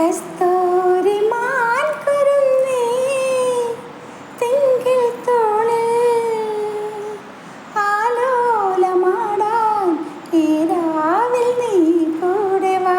കസ്തൂരി മാൻ കുരുന്നേ ആലോലമാടാൻ ഏരാവിൽ നീ കൂടെ വാ.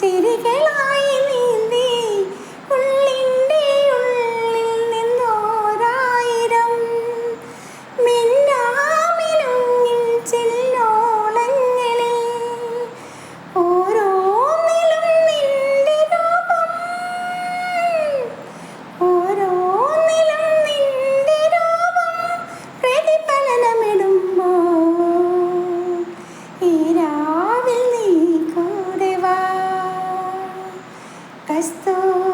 ചിരികളായി I Festo.